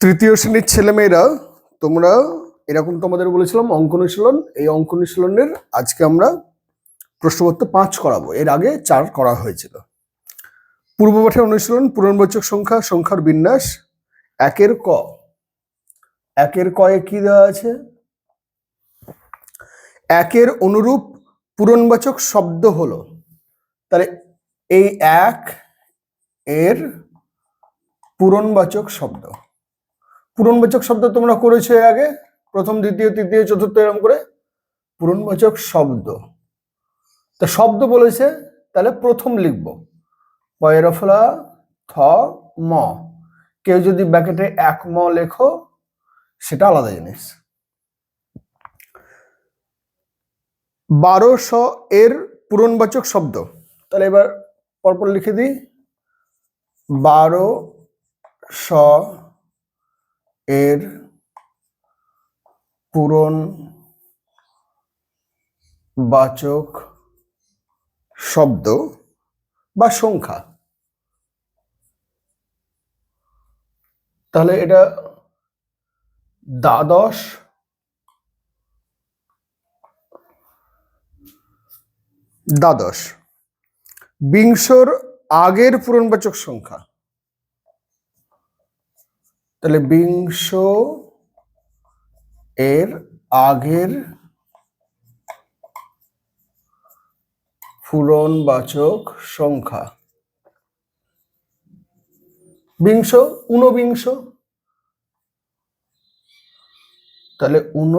তৃতীয় শ্রেণির ছেলেমেয়েরা, তোমরা, এরকম তোমাদের বলেছিলাম, অঙ্ক অনুশীলন। এই অঙ্ক অনুশীলনের আজকে আমরা প্রশ্নপত্র পাঁচ করাবো। এর আগে চার করা হয়েছিল। পূর্বপাঠের অনুশীলন পূরণবাচক সংখ্যা, সংখ্যার বিন্যাস, একের ক। একের কয়ে কি দেওয়া আছে? একের অনুরূপ পূরণবাচক শব্দ হলো। তাহলে এই এক এর পূরণবাচক শব্দ। পূরণবাচক শব্দ তোমরা করেছ এর আগে? প্রথম, দ্বিতীয়, তৃতীয়, চতুর্থ, এরকম করে? পূরণবাচক শব্দ। তা শব্দ বলেছে, তাহলে প্রথম লিখব। পয়রফলা থ ম। কেউ যদি ব্যাকেটে এক ম লেখো, সেটা আলাদা জিনিস। বারোশো এর পূরণবাচক শব্দ। তাহলে এবার পরপর লিখে দিই। বারো শ এর পূরণ বাচক শব্দ বা সংখ্যা। তাহলে এটা দ্বাদশ দ্বাদশ। বিংশর আগের পূরণবাচক সংখ্যা। তাহলে বিংশ এর আগের পূরণবাচক সংখ্যা। বিংশ ঊনবিংশ। তাহলে ঊন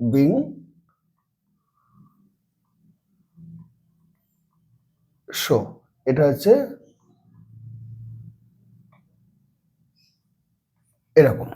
বিং শো এটা হচ্ছে এরকম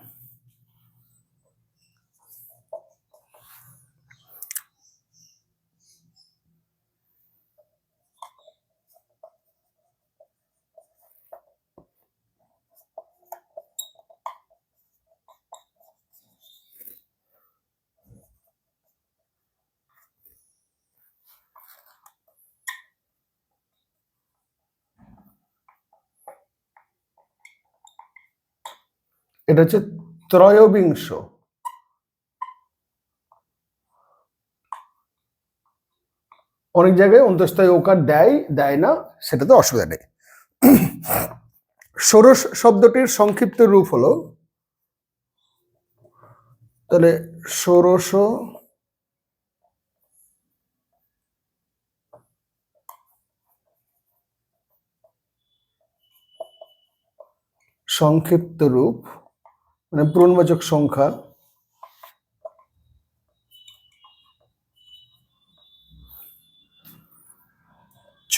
এটা হচ্ছে ত্রয়োবিংশ। অনেক জায়গায় অন্তস্থায়ী ওকার দেয় দেয় না, সেটাতে অসুবিধা নেই। ষোড়শ শব্দটির সংক্ষিপ্ত রূপ হলো, তাহলে ষোড়শ সংক্ষিপ্ত রূপ মানে পূরণবাচক সংখ্যা। চ।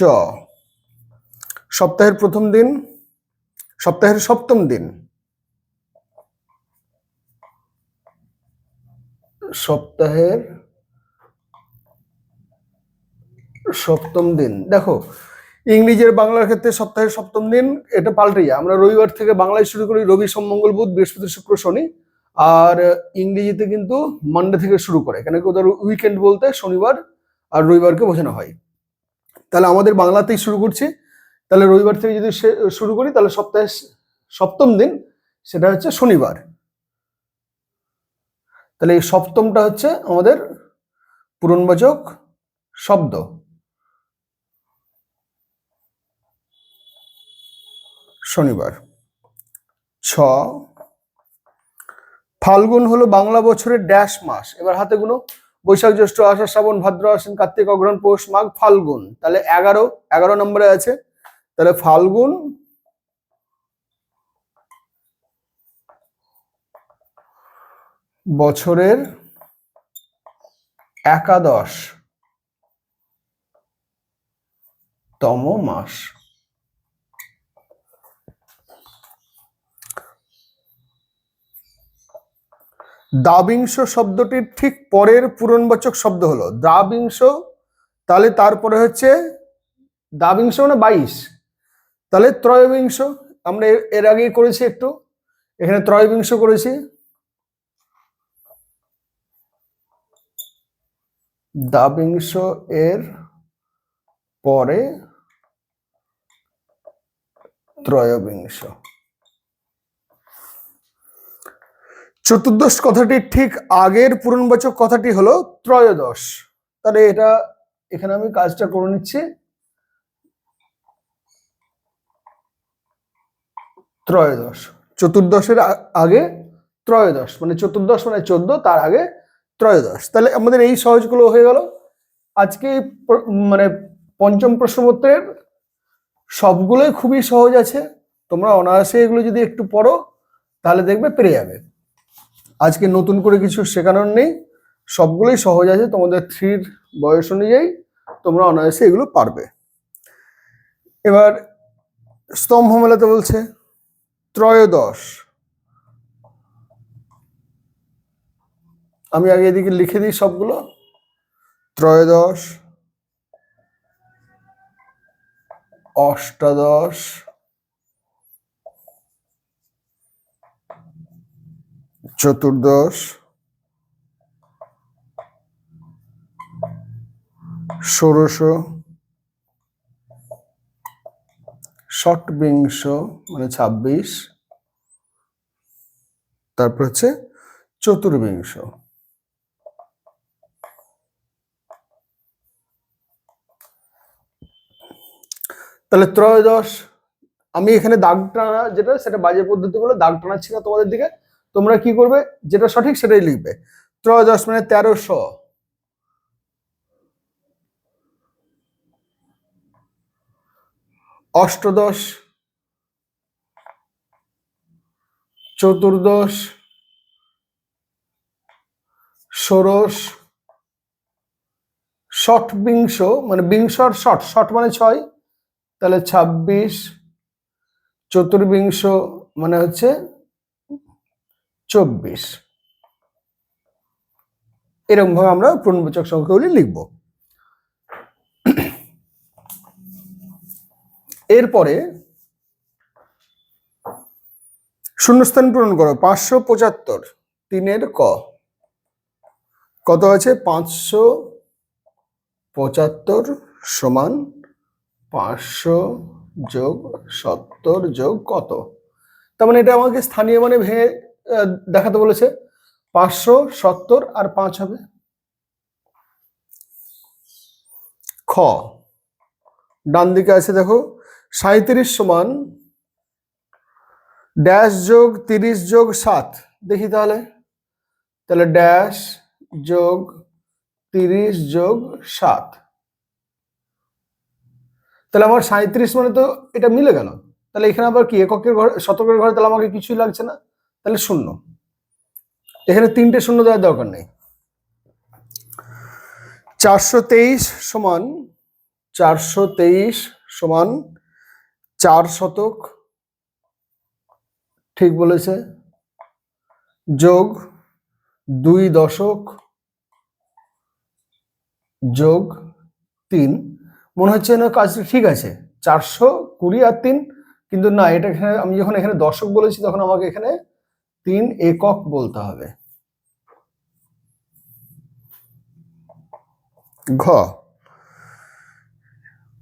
সপ্তাহের প্রথম দিন সপ্তাহের সপ্তম দিন। সপ্তাহের সপ্তম দিন। দেখো ইংরেজির বাংলার ক্ষেত্রে সপ্তাহের সপ্তম দিন, এটা পাল্টে যায় আমরা রবিবার থেকে বাংলায় শুরু করি রবি সোম, মঙ্গল, বুধ, বৃহস্পতি, শুক্র, শনি। আর ইংরেজিতে কিন্তু মানডে থেকে শুরু করে। কেন কি ওদের উইকেন্ড বলতে শনিবার আর রবিবারকে বোঝানো হয়। তাহলে আমাদের বাংলাতেই শুরু করছি। তাহলে রবিবার থেকে যদি শুরু করি, তাহলে সপ্তাহের সপ্তম দিন সেটা হচ্ছে শনিবার। তাহলে এই সপ্তমটা হচ্ছে আমাদের পূরণবাচক শব্দ। শনিবার। ছ, ফাল্গুন হলো বাংলা বছরের ড্যাশ মাস। এবার হাতে গুলো, বৈশাখ জ্যৈষ্ঠ আষাঢ় শ্রাবণ ভাদ্র আশ্বিন কার্তিক অগ্রহণ পৌষ মাঘ, ফাল্গুন। তাহলে এগারো এগারো নম্বরে আছে। তাহলে ফাল্গুন, বছরের একাদশ, তম মাস। দাবিংশ শব্দটির ঠিক পরের পূরণবাচক শব্দ হলো। দাবিংশ তাহলে তারপরে হচ্ছে দাবিংশ মানে বাইশ। তাহলে ত্রয়োবিংশ, আমরা এর- আগেই করেছি একটু। এখানে ত্রয়োবিংশ করেছি। দাবিংশ এর পরে ত্রয়োবিংশ। চতুর্দশ কথাটির ঠিক আগের পূরণবাচক কথাটি হলো ত্রয়োদশ। তাহলে এটা এখানে আমি কাজটা করে নিচ্ছি। ত্রয়োদশ। চতুর্দশের আগে ত্রয়োদশ মানে চতুর্দশ মানে চোদ্দ, তার আগে ত্রয়োদশ। তাহলে আমাদের এই সহজগুলো হয়ে গেল। আজকে মানে পঞ্চম প্রশ্নপত্রের সবগুলোই খুবই সহজ আছে। তোমরা অনায়াসে এগুলো যদি একটু পড়ো, তাহলে দেখবে পেরে যাবে। আজকে নতুন করে কিছু শেখানোর নেই। সবগুলোই সহজ আছে, তোমাদের থ্রির বয়স অনুযায়ী তোমরা অনায়াসে এগুলো পারবে। এবার স্তম্ভ মেলাতে বলছে, ত্রয়োদশ। আমি আগে এদিকে লিখে দিই সবগুলো। ত্রয়োদশ, অষ্টাদশ চতুর্দশ, ষোড়শ, ষটবিংশ মানে ছাব্বিশ, তারপর হচ্ছে চতুর্বিংশ। তাহলে ত্রয়োদশ, আমি এখানে দাগ টানা, যেটা সেটা বাজে পদ্ধতি বলে দাগ টানাচ্ছি না তোমাদের দিকে। তোমরা কি করবে? যেটা সঠিক সেটাই লিখবে। ত্রয়োদশ মানে তেরোশো। অষ্টদশ, চতুর্দশ, ষোড়শ, ষট বিংশ মানে বিংশর ষট। ষট মানে ছয়, তাহলে ছাব্বিশ। চতুর্বিংশ মানে হচ্ছে চব্বিশ। এরকম ভাবে আমরা পূর্ণবাচক সংখ্যাগুলি লিখব। এরপরে শূন্যস্থান পূরণ করো, পাঁচশো পঁচাত্তর, তিনের ক। কত আছে পাঁচশো পঁচাত্তর সমান পাঁচশো যোগ সত্তর যোগ কত? তার মানে এটা আমাকে স্থানীয় মানে ভেঙে দেখাতে বলেছে পাঁচশো সত্তর আর পাঁচ হবে। খ। ডান দিকে আছে দেখো সাঁত্রিশ সমান ড্যাশ যোগ তিরিশ যোগ সাত। দেখি তাহলে। তাহলে ড্যাশ যোগ তিরিশ যোগ সাত। তাহলে আমার সাঁত্রিশ মানে তো এটা মিলে গেল। তাহলে এখানে আবার কি? এককের ঘরে, শতকের ঘরে তাহলে আমাকে কিছুই লাগছে না। তাহলে শূন্য। এখানে তিনটে শূন্য দেওয়ার দরকার নেই। চারশো তেইশ সমান চারশো তেইশ সমান চার শতক, ঠিক বলেছে, যোগ দুই দশক, যোগ তিন। মনে হচ্ছে না কাজটা ঠিক আছে। চারশো কুড়ি আর তিন, কিন্তু না, এটা এখানে আমি যখন এখানে দশক বলেছি, তখন আমাকে এখানে তিন একক বলতে হবে। ঘ,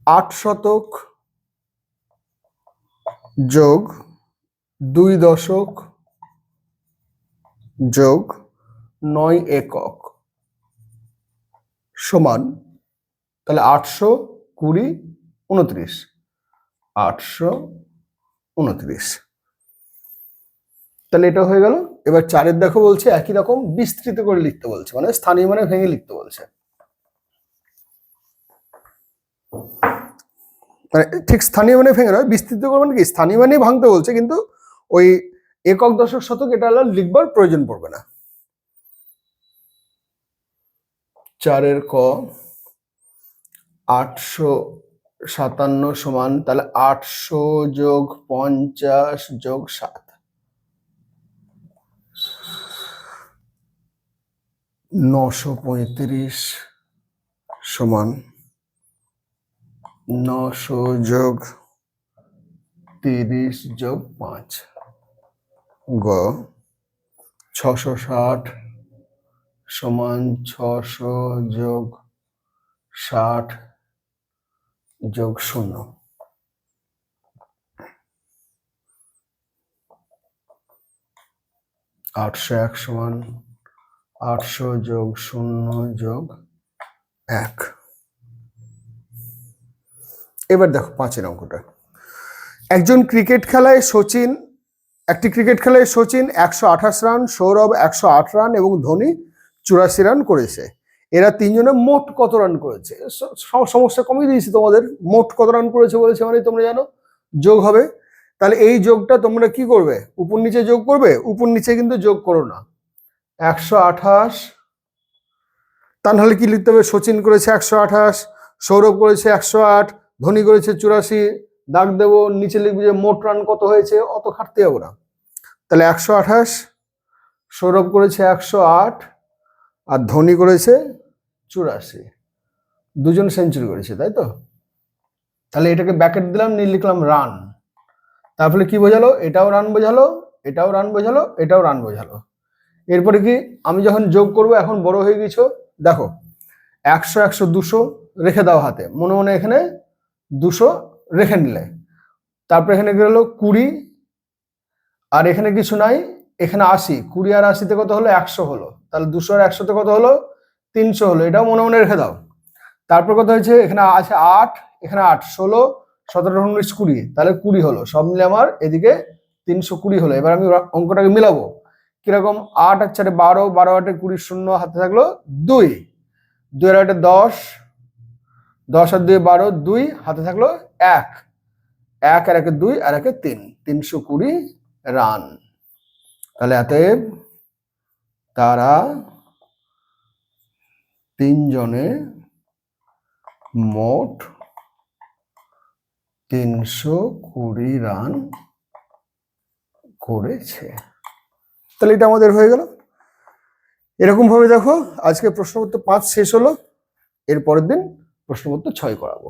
আট শতক যোগ দুই দশক যোগ নয় একক সমান, তাহলে আটশো কুড়ি উনত্রিশ, আটশো উনত্রিশ। তাহলে এটা হয়ে গেল। এবার চারের দেখো বলছে একই রকম বিস্তৃত করে লিখতে বলছে মানে স্থানীয় মানে ভেঙে লিখতে বলছে। মানে ঠিক স্থানীয় মানে ভেঙে নয়, বিস্তৃত করে মানে কি? স্থানীয় মানে ভাঙতে বলছে, কিন্তু ওই একক, দশক, শতক এটা হলো লিখবার প্রয়োজন পড়বে না। চারের ক আটশো সাতান্ন সমান তাহলে আটশো যোগ পঞ্চাশ যোগ সাত। নশো পঁয়ত্রিশ সমান নশো যোগ তিরিশ যোগ পাঁচ গ ছশো ষাট সমান ছশো যোগ ষাট যোগ শূন্য। আটশো এক সমান আটশো যোগ শূন্য যোগ এক। এবার দেখো পাঁচের অঙ্কটা। একজন ক্রিকেট খেলায় সচিন, একটি ক্রিকেট খেলায় সচিন একশো আঠাশ রান, সৌরভ একশো আট রান এবং ধোনি চুরাশি রান করেছে। এরা তিনজনে মোট কত রান করেছে? সমস্যা কমিয়ে দিয়েছি তোমাদের। মোট কত রান করেছে বলেছে মানে তোমরা জানো? যোগ হবে। তাহলে এই যোগটা তোমরা কি করবে? উপর নিচে যোগ করবে? উপর নিচে কিন্তু যোগ করো না। একশো আঠাশ। তা নাহলে কি লিখতে হবে? সচিন করেছে একশো আঠাশ, সৌরভ করেছে একশো আট, ধোনি করেছে চুরাশি দাগ দেবো নিচে লিখবে যে মোট রান কত হয়েছে? অত খাটতে যাব না। তাহলে একশো আঠাশ, সৌরভ করেছে একশো আট আর ধোনি করেছে চুরাশি। দুজন সেঞ্চুরি করেছে, তাই তো? তাহলে এটাকে ব্যাকেট দিলাম, নিয়ে লিখলাম রান তারপরে কি বোঝালো? এটাও রান বোঝালো, এটাও রান বোঝালো, এটাও রান বোঝালো। এরপরে কি, আমি যখন যোগ করব, এখন বড় হয়ে গেছো, দেখো, একশো একশো, দুশো রেখে দাও হাতে। মনে মনে এখানে দুশো রেখে নিলে। তারপর এখানে গেলো কুড়ি, আর এখানে কিছু নাই, এখানে আশি। কুড়ি আর আশিতে কত হলো? একশো হলো। তাহলে দুশো আর একশোতে কত হলো? তিনশো হলো। এটাও মনে মনে রেখে দাও। তারপর কত হয়েছে? এখানে আছে আট, এখানে আট, ষোলো, সতেরো, উনিশ, কুড়ি। তাহলে কুড়ি হলো। সব মিলে আমার এদিকে তিনশো কুড়ি হলো। এবার আমি অঙ্কটাকে মিলাবো। কীরকম? আট আর চারে বারো বারো আটে কুড়ি শূন্য, হাতে থাকল দুই। দুই আর আটে দশ দশ আর দুই বারো, দুই, হাতে থাকল এক। এক আর একে দুই আর একে তিন। তিনশো কুড়ি রান। তাহলে অতএব তারা তিনজনে মোট তিনশো কুড়ি রান করেছে। তাহলে এটা আমাদের হয়ে গেল। এরকমভাবে দেখো, আজকে প্রশ্নপত্র পাঁচ শেষ হলো, এর পরের দিন প্রশ্নপত্র ছয় করাবো।